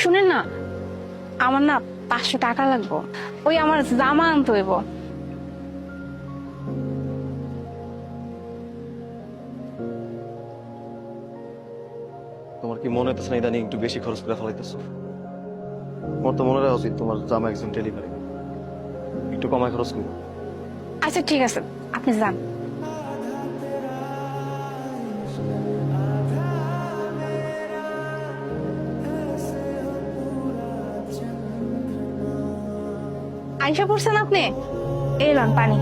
শুনেন না আমার না পাঁচশো টাকা লাগবো। ওই আমার জামা আনতে হইব। তোমার কি মনে হইতেছে না ইদানিং একটু বেশি খরচ করে ফেলাইতেছো? তোমার তো মনে রাখা উচিত তোমার জামা একজন ডেলিভারি একটু কমায় খরচ করো আচ্ছা ঠিক আছে আপনি যান। আইসা পড়ছেন আপনি? এলাম পানি।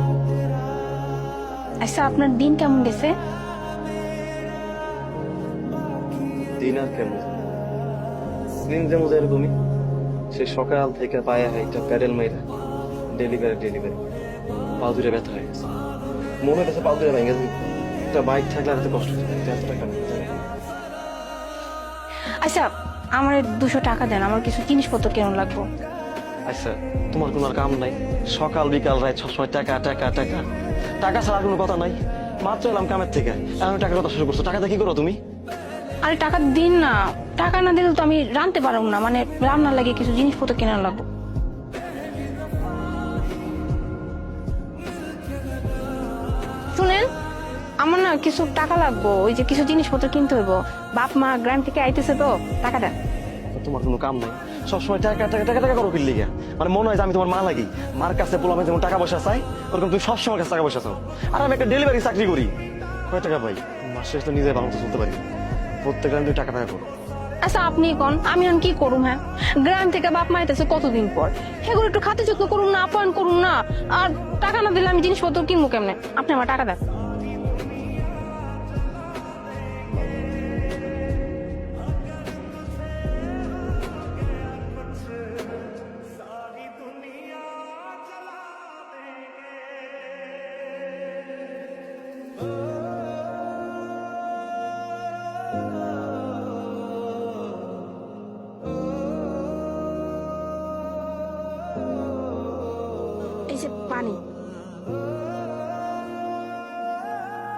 আচ্ছা আপনার দিন কেমন গেছে? দিন আর কেমন? দিন যেমন এরকমই। সে সকাল থেকে পায়ে হাইটা প্যাডেল মাইরা ডেলিভারি ডেলিভারি। পা দুটো ব্যথা হয়ে গেছে। মনে হইতেছে পা দুটো ভেঙে একটা বাইক থাকলে আর কষ্ট হতো এত টাকা আচ্ছা আমার দুশো টাকা দেন। আমার কিছু জিনিসপত্র কেমন লাগবো? আচ্ছা তোমার কোনো কাম নাই? সকাল, বিকাল, রাত সবসময় টাকা টাকা টাকা। টাকা ছাড়া কোনো কথা নাই। মাত্র এলাম কামের থেকে। এখন টাকার কথা শুরু করছ। টাকাটা কি করো তুমি? আরে টাকা দিন না। টাকা না দিলে তো আমি রানতে পারব না। মানে রান্নার লাগে কিছু জিনিসপত্র কেনার লাগবো। শুনেন, আমার না কিছু টাকা লাগবো। ওই যে কিছু জিনিসপত্র কিনতে হইব। বাপ, মা, গ্রাম থেকে আইতেছে তো। টাকা দেন। তোমার কোনো কাম নাই। সবসময় টাকা টাকা টাকা টাকা করো কিনলে মানে মনে হয় যে আমি তোমার মা লাগি। মার কাছে পোলামে যেমন টাকা পয়সা চাই, ওরকম তুমি সবসময় কাছে টাকা পয়সা চাও। আর আমি একটা ডেলিভারি চাকরি করি। কয় টাকা পাই মাস শেষ তো নিজে ভালো মতো চলতে পারি। প্রত্যেক দিন তুমি টাকা টাকা করো। আচ্ছা আপনি কোন? আমি এখন কি করুম হ্যাঁ? গ্রাম থেকে বাপ মা আইতেছে কতদিন পর? সেগুলো একটু খাতে যত্ন করুন না, আপ্যায়ন করুন না। আর টাকা না দিলে আমি জিনিসপত্র কিনবো কেমনে? আপনি আমার টাকা দেন। পানি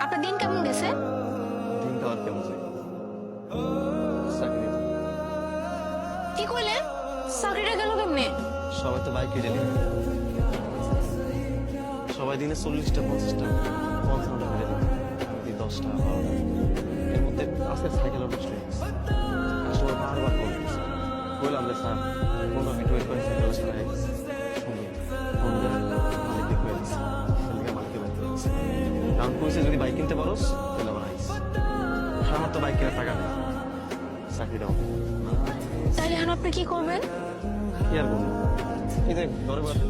আপনার দিন কেমন গেছে? দিনটা আর কেমন যায়? চাকরি তো। কি কইলেন চাকরিটা গেল কেমনে? সবাই তো বাইকে ডেলিভারি সবাই দিনে চল্লিশটা পঞ্চাশটা টাকা ডেলিভারি দশটা বারোটা। এর মধ্যে আজকে সাইকেল বারবার কল করছে বললাম যে স্যার পনেরো মিনিট ওয়েট করে সাইকেল কইছে যদি বাইক কিনতে পারোস তাহলে আবার আইস। আমার তো বাইক কেনার টাকা নেই। চাকরি দাও তাইলে এখন আপনি কি করবেন? কি আর বলব এই যে ঘরে বসে।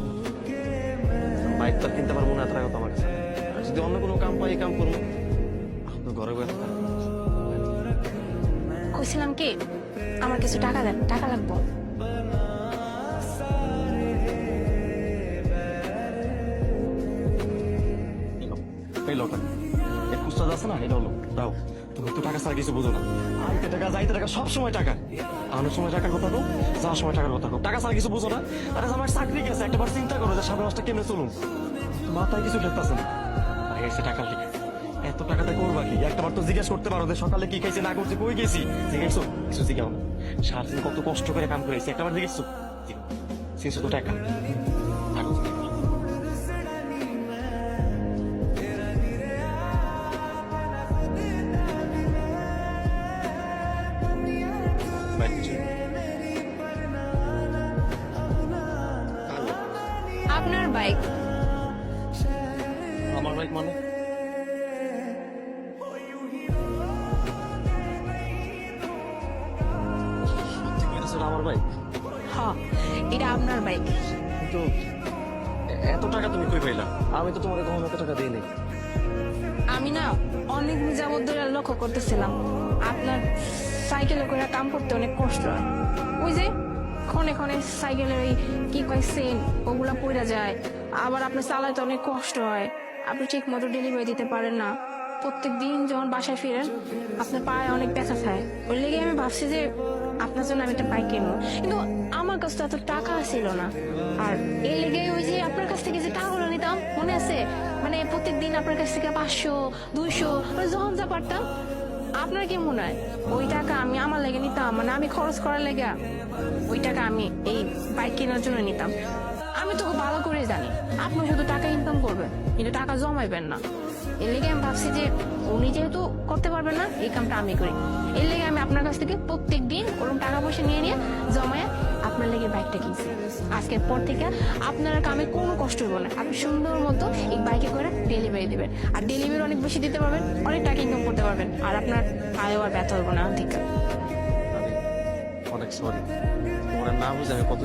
বাইক তো কিনতে পারব না টাকা তো আমার কাছে। আর যদি অন্য কোনো কাম পাই কাম করব। তো ঘরে বসে। কইছিলাম কি আমার কিছু টাকা দেন টাকা লাগবো। আছে না, এটা হলো। দাও, তুমি তো টাকা ছাড়া কিছু বুঝো না। আইতে টাকা যাইতে টাকা সব সময় টাকা। আনার সময় টাকার কথা কো যাওয়ার সময় টাকার কথা কো টাকা ছাড়া কিছু বুঝো না। আরে আমার চাকরি গেছে একটা বার চিন্তা করো যে সামনে মাসটা কেমনে চলুন মাথায় কিছু খেলতেছে না। আর এসে টাকা লিখে। এত টাকাতে করবা কি? একটা বার তো জিজ্ঞেস করতে পারো যে সকালে কি খাইছে, না করছে কই গেছি? জিজ্ঞেসো কিছু জিজ্ঞাও না। সারাদিন কত কষ্ট করে কাম করেছি একটা বার জিজ্ঞেসো তিনশো টাকা। চলে। আপনার বাইক আমার বাইক মানে? এটা আমার বাইক হ এটা আপনার বাইক কিন্তু এত টাকা তুমি কই পাইলা? আমি তো তোমার কখনো এত টাকা দিই নাই আমি না অনেক যাবত ধরে লক্ষ্য করতেছিলাম। আপনার সাইকেলে করে কাম করতে অনেক কষ্ট হয়। ওই যে ক্ষণে ক্ষণে সাইকেলের ওই কি কয় সেন ওগুলা পড়ে যায়। আবার আপনার চালাতে অনেক কষ্ট হয়। আপনি ঠিক মতো ডেলিভারি দিতে পারেন না। প্রত্যেক দিন যখন বাসায় ফিরেন, আপনার পায়ে অনেক ব্যথা খায় ওই লেগে আমি ভাবছি যে আপনার জন্য আমি একটা বাইক কিনবো। কিন্তু আমার কাছে তো এত টাকা ছিল না। আর এই লেগে ওই যে আপনার কাছ থেকে যে টাকাগুলো নিতাম, মনে আছে? মানে প্রত্যেক দিন আপনার কাছ থেকে পাঁচশো, দুইশো যখন যা পারতাম আপনার কি মনে হয়? ওই টাকা আমি আমার লেগে নিতাম? মানে আমি খরচ করার লেগে ওই টাকা আমি এই বাইক কেনার জন্য নিতাম। আমি তোকে ভালো করে জানি। আপনি শুধু টাকা ইনকাম করবেন, কিন্তু টাকা জমাইবেন না। এর লেগে আমি ভাবছি যে উনি যেহেতু করতে পারবেন না, এই কামটা আমি করি। এর লেগে আমি আপনার কাছ থেকে প্রত্যেক দিন ওরকম টাকা পয়সা নিয়ে নিয়ে জমায় আপনার লেগে বাইকটা কিনছি। আজকের পর থেকে আপনার কামে কোনো কষ্ট হইব না। আপনি সুন্দর মতো এই বাইকে করে ডেলিভারি দেবেন। আর ডেলিভারি অনেক বেশি দিতে পারবেন, অনেক টাকা ইনকাম করতে পারবেন। আর আপনার আয়ও আর ব্যথা হইব না, ঠিক অনেক সরি তোমার বুঝে আমি কথা